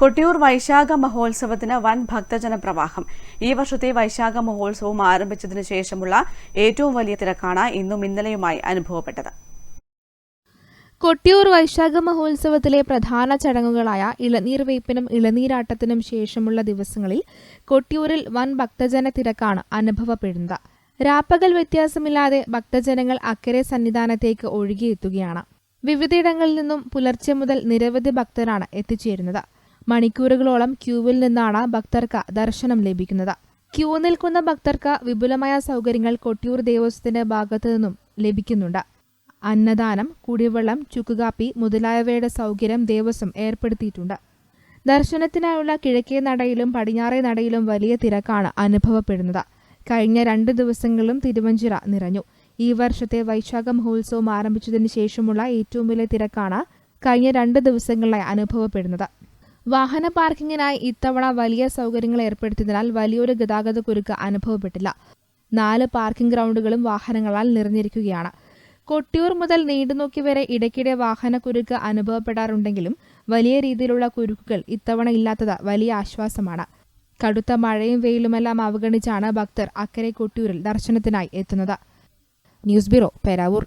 കൊട്ടിയൂർ വൈശാഖ മഹോത്സവത്തിന് വൻ ഭക്തജന പ്രവാഹം. ഈ വർഷത്തെ വൈശാഖ മഹോത്സവം ആരംഭിച്ചതിനു ശേഷമുള്ള ഏറ്റവും വലിയ തിരക്കാണ് ഇന്നും ഇന്നലെയുമായി അനുഭവപ്പെട്ടത്. കൊട്ടിയൂർ വൈശാഖ മഹോത്സവത്തിലെ പ്രധാന ചടങ്ങുകളായ ഇളനീർ വെയ്പ്പിനും ഇളനീരാട്ടത്തിനും ശേഷമുള്ള ദിവസങ്ങളിൽ കൊട്ടിയൂരിൽ വൻ ഭക്തജന തിരക്കാണ് അനുഭവപ്പെടുന്നത്. രാപ്പകൽ വ്യത്യാസമില്ലാതെ ഭക്തജനങ്ങൾ അക്കരെ സന്നിധാനത്തേക്ക് ഒഴുകിയെത്തുകയാണ്. വിവിധയിടങ്ങളിൽ നിന്നും പുലർച്ചെ മുതൽ നിരവധി ഭക്തരാണ് എത്തിച്ചേരുന്നത്. മണിക്കൂറുകളോളം ക്യൂവിൽ നിന്നാണ് ഭക്തർക്ക് ദർശനം ലഭിക്കുന്നത്. ക്യൂ നിൽക്കുന്ന ഭക്തർക്ക് വിപുലമായ സൗകര്യങ്ങൾ കൊട്ടിയൂർ ദേവസ്വത്തിന്റെ ഭാഗത്തു നിന്നും ലഭിക്കുന്നുണ്ട്. അന്നദാനം കുടിവെള്ളം ചുക്കുകാപ്പി മുതലായവയുടെ സൗകര്യം ദേവസ്വം ഏർപ്പെടുത്തിയിട്ടുണ്ട്. ദർശനത്തിനായുള്ള കിഴക്കേ നടയിലും പടിഞ്ഞാറേ നടയിലും വലിയ തിരക്കാണ് അനുഭവപ്പെടുന്നത്. കഴിഞ്ഞ രണ്ട് ദിവസങ്ങളിലും തിരുവഞ്ചിറ നിറഞ്ഞു. ഈ വർഷത്തെ വൈശാഖ മഹോത്സവം ആരംഭിച്ചതിന് ശേഷമുള്ള ഏറ്റവും വലിയ തിരക്കാണ് കഴിഞ്ഞ രണ്ട് ദിവസങ്ങളിലായി അനുഭവപ്പെടുന്നത്. വാഹന പാർക്കിങ്ങിനായി ഇത്തവണ വലിയ സൗകര്യങ്ങൾ ഏർപ്പെടുത്തിയതിനാൽ വലിയൊരു ഗതാഗത കുരുക്ക് അനുഭവപ്പെട്ടില്ല. നാല് പാർക്കിംഗ് ഗ്രൗണ്ടുകളും വാഹനങ്ങളാൽ നിറഞ്ഞിരിക്കുകയാണ്. കൊട്ടിയൂർ മുതൽ നീണ്ടുനോക്കി വരെ ഇടയ്ക്കിടെ വാഹന കുരുക്ക് അനുഭവപ്പെടാറുണ്ടെങ്കിലും വലിയ രീതിയിലുള്ള കുരുക്കുകൾ ഇത്തവണ ഇല്ലാത്തത് വലിയ ആശ്വാസമാണ്. കടുത്ത മഴയും വെയിലുമെല്ലാം അവഗണിച്ചാണ് ഭക്തർ അക്കരെ കൊട്ടിയൂരിൽ ദർശനത്തിനായി എത്തുന്നത്. News bureau Peravoor.